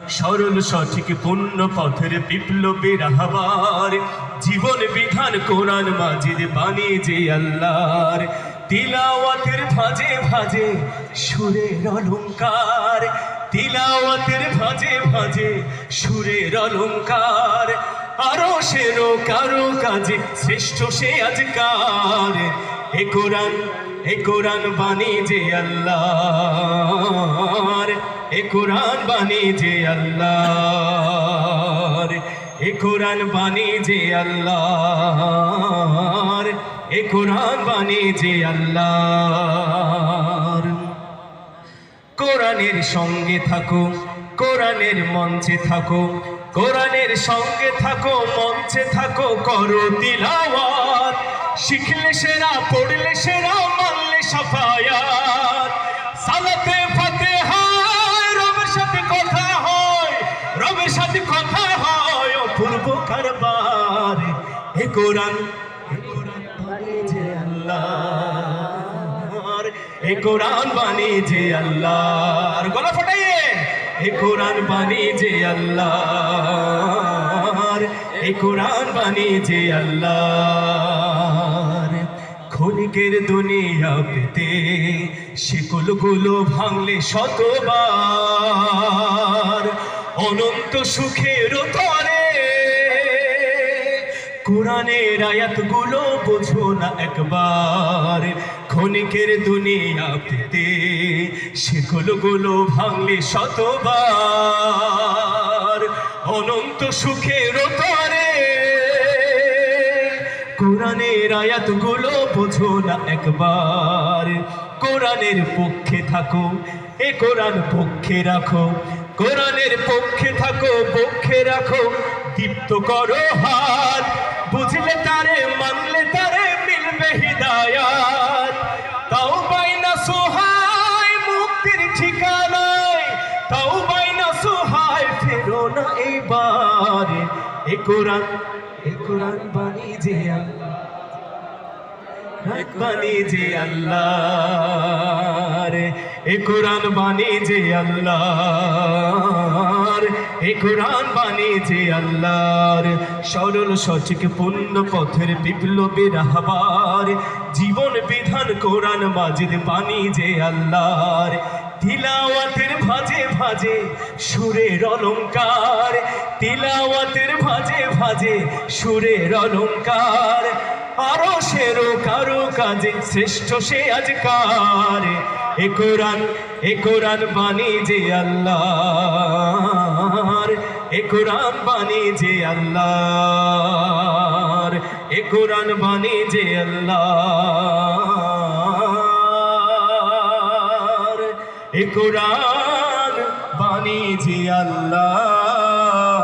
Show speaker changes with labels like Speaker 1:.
Speaker 1: সরল সঠিক পূর্ণ পথের বিপ্লবী রাহবার। জীবন বিধান কোরআন মাজিদ বাণী যে আল্লাহর। তিলাওয়াতের ভাজে ভাজে সুরের অলঙ্কার তিলাওয়াতের ভাজে ভাজে সুরের অলঙ্কার আরও সেরো কারও কাজে শ্রেষ্ঠ সে আজকার। এ কোরআন এ কোরআন বাণী যে আল্লাহর, এ কোরআন বাণী যে আল্লাহর, এ কোরআন বাণী যে আল্লাহর, এ কোরআন বাণী যে আল্লাহর। কোরআনের সঙ্গে থাকো, কোরআনের মঞ্চে থাকো, কোরআনের সঙ্গে থাকো, মঞ্চে থাকো, করো তিলাওয়াত। শিখলে সেরা, পড়লে সেরা অপূর্ব কারবার। এ কোরআন এ কোরআন বাণী যে আল্লাহর। এ কোরআন গলা ফাটাইয়ে। এ কোরআন এ কোরআন ক্ষণিকের দুনিয়া পেতে শিকলগুলো ভাঙলে শতবার। অনন্ত সুখের তরে কোরআনের আয়াতগুলো বোঝো না একবার। ক্ষণিকের দুনিয়া পেতে সেগুলোগুলো ভাঙলে শতবার। অনন্ত সুখের তরে কোরআনের আয়াতগুলো বোঝো না একবার। কোরআনের পক্ষে থাকো, এ কোরআন পক্ষে রাখো। কোরআনের পক্ষে থাকো, পক্ষে রাখো। দীপ্ত করো হাত। বুঝলে তারে, মানলে তারে মিলবে হিদায়াত। তাও বাইনা সোহায় মুক্তির ঠিকানায়, তাও বাইনা সোহায় ফেরো না এইবার। এ কোরআন এ কোরআন বাণী যে আল্লাহ বাণী যে আল্লাহর এ কোরআন বাণী যে আল্লাহর, এ কোরআন বাণী যে আল্লাহর। সরল, সঠিক, পূর্ণ পথের বিপ্লবের রাহবার জীবন বিধান কোরআন মাজিদ বাণী যে আল্লাহর। তিলাওয়াতের ভাজে ভাজে সুরের অলঙ্কার তিলাওয়াতের ভাজে ভাজে সুরের অলঙ্কার আরও সেরো কারও কাজে শ্রেষ্ঠ সে আজকার। এ কোরআন এ কোরআন বাণী যে আল্লাহর, এ কোরআন বাণী যে আল্লাহর, এ কোরআন বাণী যে আল্লাহর, এ কোরআন বাণী যে আল্লাহ